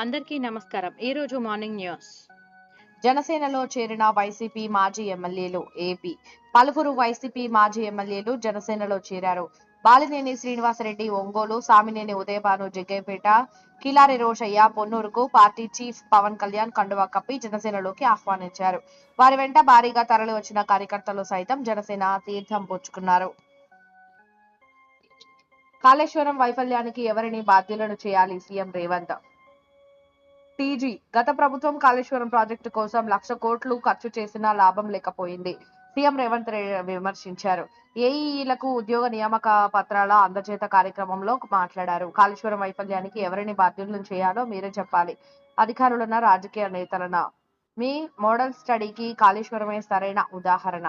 అందరికీ నమస్కారం. ఈ రోజు మార్నింగ్ న్యూస్. జనసేనలో చేరిన వైసీపీ మాజీ ఎమ్మెల్యేలు ఏపీ. పలువురు వైసీపీ మాజీ ఎమ్మెల్యేలు జనసేనలో చేరారు. బాలినేని శ్రీనివాసరెడ్డి ఒంగోలు సామినేని ఉదయభాను జగ్గేపేట కిలారి రోషయ్య పొన్నూరుకు పార్టీ చీఫ్ పవన్ కళ్యాణ్ కండువా కప్పి జనసేనలోకి ఆహ్వానించారు. వారి వెంట భారీగా తరలి వచ్చిన కార్యకర్తలు సైతం జనసేన తీర్థం పుచ్చుకున్నారు. కాళేశ్వరం వైఫల్యానికి ఎవరిని బాధ్యులను చేయాలి సీఎం రేవంత్? టీజీ గత ప్రభుత్వం కాళేశ్వరం ప్రాజెక్టు కోసం లక్ష కోట్లు ఖర్చు చేసినా లాభం లేకపోయింది. సీఎం రేవంత్ రెడ్డి విమర్శించారు. ఏఈఈలకు ఉద్యోగ నియామక పత్రాల అందజేత కార్యక్రమంలో మాట్లాడారు. కాళేశ్వరం వైఫల్యానికి ఎవరిని బాధ్యులను చేయాలో మీరే చెప్పాలి. అధికారులన రాజకీయ నేతలన. మీ మోడల్ స్టడీకి కాళేశ్వరమే సరైన ఉదాహరణ.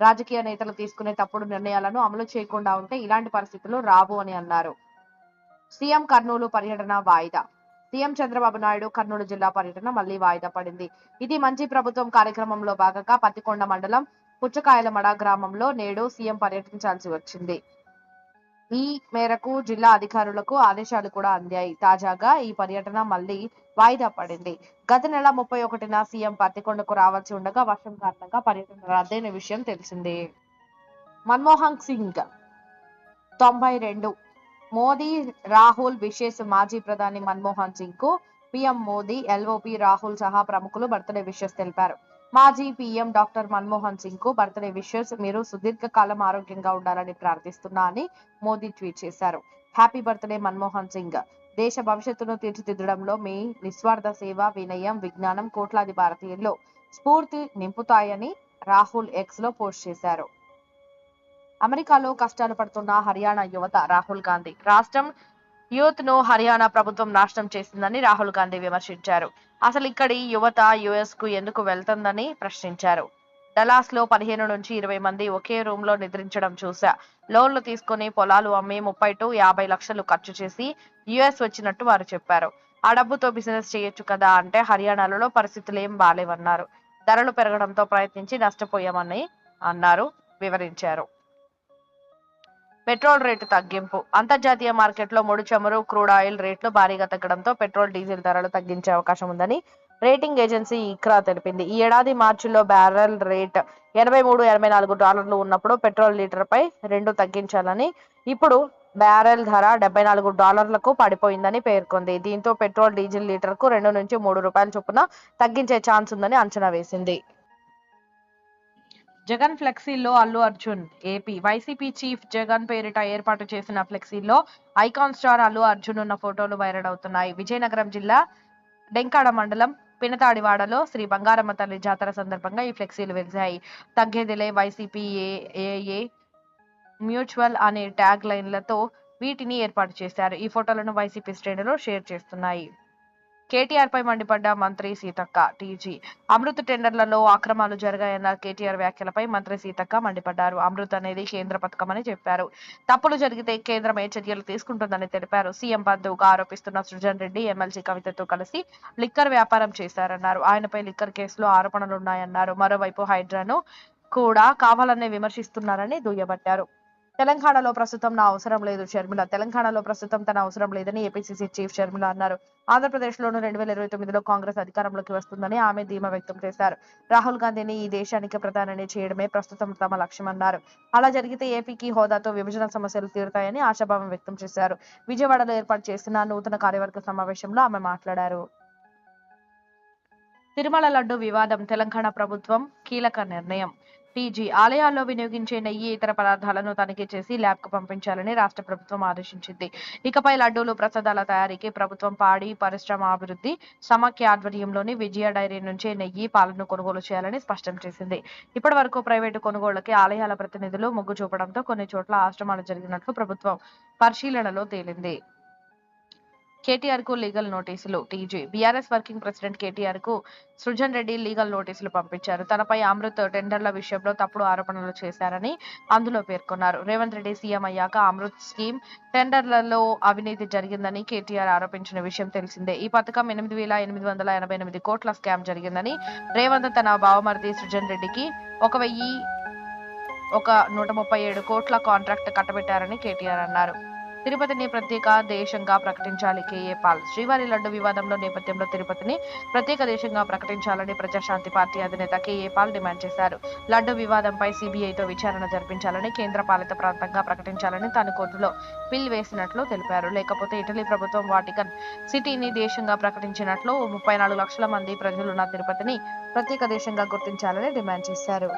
రాజకీయ నేతలు తీసుకునే తప్పుడు నిర్ణయాలను అమలు చేయకుండా ఉంటే ఇలాంటి పరిస్థితులు రావు అని అన్నారు. సీఎం కర్నూలు పర్యటన వాయిదా. సీఎం చంద్రబాబు నాయుడు కర్నూలు జిల్లా పర్యటన మళ్ళీ వాయిదా పడింది. ఇది మంచి ప్రభుత్వం కార్యక్రమంలో భాగంగా పత్తికొండ మండలం పుచ్చకాయలమడ గ్రామంలో నేడు సీఎం పర్యటించాల్సి వచ్చింది. ఈ మేరకు జిల్లా అధికారులకు ఆదేశాలు కూడా అందాయి. తాజాగా ఈ పర్యటన మళ్ళీ వాయిదా పడింది. గత నెల ముప్పై ఒకటిన సీఎం పత్తికొండకు రావాల్సి ఉండగా వర్షం కారణంగా పర్యటన రద్దయిన విషయం తెలిసిందే. మన్మోహన్ సింగ్ తొంభై రెండు మోదీ రాహుల్ విషెస్ మాజీ ప్రధాని మన్మోహన్ సింగ్కు పీఎం మోదీ ఎల్ఓపి రాహుల్ సహా ప్రముఖులు బర్త్డే విషెస్ తెలిపారు. మాజీ పీఎం డాక్టర్ మన్మోహన్ సింగ్కు బర్త్డే విషెస్ మీరు సుదీర్ఘ కాలం ఆరోగ్యంగా ఉండాలని ప్రార్థిస్తున్నా అని మోదీ ట్వీట్ చేశారు. Happy birthday Manmohan Singh. దేశ భవిష్యత్తును తీర్చిదిద్దడంలో మీ నిస్వార్థ సేవ వినయం విజ్ఞానం కోట్లాది భారతీయుల్లో స్ఫూర్తి నింపుతాయని రాహుల్ ఎక్స్లో పోస్ట్ చేశారు. అమెరికాలో కష్టాలు పడుతున్న హర్యానా యువత రాహుల్ గాంధీ. రాష్ట్రం యూత్ను హర్యానా ప్రభుత్వం నాశనం చేసిందని రాహుల్ గాంధీ విమర్శించారు. అసలు ఇక్కడి యువత యుఎస్కు ఎందుకు వెళ్తుందని ప్రశ్నించారు. డలాస్లో పదిహేను నుంచి ఇరవై మంది ఒకే రూమ్లో నిద్రించడం చూసా లోన్లు తీసుకుని పొలాలు అమ్మి ముప్పై టు యాభై లక్షలు ఖర్చు చేసి యుఎస్ వచ్చినట్టు వారు చెప్పారు. ఆ డబ్బుతో బిజినెస్ చేయొచ్చు కదా అంటే హర్యానాలలో పరిస్థితులు ఏం బాలేవన్నారు. ధరలు పెరగడంతో ప్రయత్నించి నష్టపోయామని అన్నారు వివరించారు. పెట్రోల్ రేటు తగ్గింపు. అంతర్జాతీయ మార్కెట్లో ముడి చమురు క్రూడ్ ఆయిల్ రేట్లు భారీగా తగ్గడంతో పెట్రోల్ డీజిల్ ధరలు తగ్గించే అవకాశం ఉందని రేటింగ్ ఏజెన్సీ ఇక్రా తెలిపింది. ఈ ఏడాది మార్చిలో బ్యారెల్ రేట్ ఎనభై మూడు ఎనభై నాలుగు డాలర్లు ఉన్నప్పుడు పెట్రోల్ లీటర్పై రెండు తగ్గించాలని ఇప్పుడు బ్యారెల్ ధర డెబ్బై నాలుగు డాలర్లకు పడిపోయిందని పేర్కొంది. దీంతో పెట్రోల్ డీజిల్ లీటర్కు రెండు నుంచి మూడు రూపాయల చొప్పున తగ్గించే ఛాన్స్ ఉందని అంచనా వేసింది. Jagan ఫ్లెక్సీల్లో Allu Arjun AP. YCP chief Jagan పేరిట ఏర్పాటు చేసిన ఫ్లెక్సీల్లో ఐకాన్ స్టార్ అల్లు అర్జున్ ఉన్న ఫోటోలు వైరల్ అవుతున్నాయి. విజయనగరం జిల్లా డెంకాడ మండలం పినతాడివాడలో శ్రీ బంగారమ్మ తల్లి జాతర సందర్భంగా ఈ ఫ్లెక్సీలు వెలిశాయి. తగ్గేదిలే వైసీపీ ఏఏ మ్యూచువల్ అనే ట్యాగ్ లైన్లతో వీటిని ఏర్పాటు చేశారు. ఈ ఫోటోలను వైసీపీ శ్రేణులు షేర్ చేస్తున్నాయి. కేటీఆర్ పై మండిపడ్డ మంత్రి సీతక్క టీజీ. అమృత్ టెండర్లలో అక్రమాలు జరిగాయన్న కేటీఆర్ వ్యాఖ్యలపై మంత్రి సీతక్క మండిపడ్డారు. అమృత్ అనేది కేంద్ర పథకమని చెప్పారు. తప్పులు జరిగితే కేంద్రం ఏ చర్యలు తీసుకుంటుందని తెలిపారు. సీఎం బంధువుగా ఆరోపిస్తున్న సృజన్ రెడ్డి ఎమ్మెల్సీ కవితతో కలిసి లిక్కర్ వ్యాపారం చేశారన్నారు. ఆయనపై లిక్కర్ కేసులో ఆరోపణలున్నాయన్నారు. మరోవైపు హైడ్రాను కూడా కావాలనే విమర్శిస్తున్నారని దుయ్యబట్టారు. తెలంగాణలో ప్రస్తుతం నా అవసరం లేదు షర్మిల. తెలంగాణలో ప్రస్తుతం తన అవసరం లేదని ఏపీసీసీ చీఫ్ షర్మిల అన్నారు. ఆంధ్రప్రదేశ్లోనూ రెండు వేల ఇరవై తొమ్మిదిలో కాంగ్రెస్ అధికారంలోకి వస్తుందని ఆమె ధీమా వ్యక్తం చేశారు. రాహుల్ గాంధీని ఈ దేశానికి ప్రధానిని చేయడమే ప్రస్తుతం తమ లక్ష్యమన్నారు అలా జరిగితే ఏపీకి హోదాతో విభజన సమస్యలు తీరుతాయని ఆశాభావం వ్యక్తం చేశారు. విజయవాడలో ఏర్పాటు చేసిన నూతన కార్యవర్గ సమావేశంలో ఆమె మాట్లాడారు. తిరుమల లడ్డు వివాదం తెలంగాణ ప్రభుత్వం కీలక నిర్ణయం. డీజీ ఆలయాల్లో వినియోగించే నెయ్యి ఇతర పదార్థాలను తనిఖీ చేసి ల్యాబ్కు పంపించాలని రాష్ట్ర ప్రభుత్వం ఆదేశించింది. ఇకపై లడ్డూలు ప్రసాదాల తయారీకి ప్రభుత్వం పాడి పరిశ్రమ అభివృద్ధి సమాఖ్య ఆధ్వర్యంలోని విజయ డైరీ నుంచే నెయ్యి పాలను కొనుగోలు చేయాలని స్పష్టం చేసింది. ఇప్పటి వరకు ప్రైవేటు కొనుగోళ్ళకి ఆలయాల ప్రతినిధులు మొగ్గు చూపడంతో కొన్ని చోట్ల ఆశ్రమాలు జరిగినట్లు ప్రభుత్వం పరిశీలనలో తేలింది. కేటీఆర్కు లీగల్ నోటీసులు. టీజీ బీఆర్ఎస్ వర్కింగ్ ప్రెసిడెంట్ కేటీఆర్కు సృజన్ రెడ్డి లీగల్ నోటీసులు పంపించారు. తనపై అమృత్ టెండర్ల విషయంలో తప్పుడు ఆరోపణలు చేశారని అందులో పేర్కొన్నారు. రేవంత్ రెడ్డి సీఎం అయ్యాక అమృత్ స్కీమ్ టెండర్లలో అవినీతి జరిగిందని కేటీఆర్ ఆరోపించిన విషయం తెలిసిందే. ఈ పథకం ఎనిమిది వేల ఎనిమిది వందల ఎనభై ఎనిమిది కోట్ల స్కామ్ జరిగిందని రేవంత్ తన బావమరిది సృజన్ రెడ్డికి ఒక వెయ్యి ఒక నూట ముప్పై ఏడు కోట్ల కాంట్రాక్ట్ కట్టబెట్టారని కేటీఆర్ అన్నారు. తిరుపతిని ప్రత్యేక దేశంగా ప్రకటించాలి. కేఏ పాల్ శ్రీవారి లడ్డు వివాదంలో నేపథ్యంలో తిరుపతిని ప్రత్యేక దేశంగా ప్రకటించాలని ప్రజాశాంతి పార్టీ అధినేత కేఏ పాల్ డిమాండ్ చేశారు. లడ్డు వివాదంపై సిబిఐతో విచారణ జరిపించాలని కేంద్ర పాలిత ప్రాంతంగా ప్రకటించాలని తాను కోర్టులో పిల్ వేసినట్లు తెలిపారు. లేకపోతే ఇటలీ ప్రభుత్వం వాటికన్ సిటీని దేశంగా ప్రకటించినట్లు ముప్పై నాలుగు లక్షల మంది ప్రజలున్న తిరుపతిని ప్రత్యేక దేశంగా గుర్తించాలని డిమాండ్ చేశారు.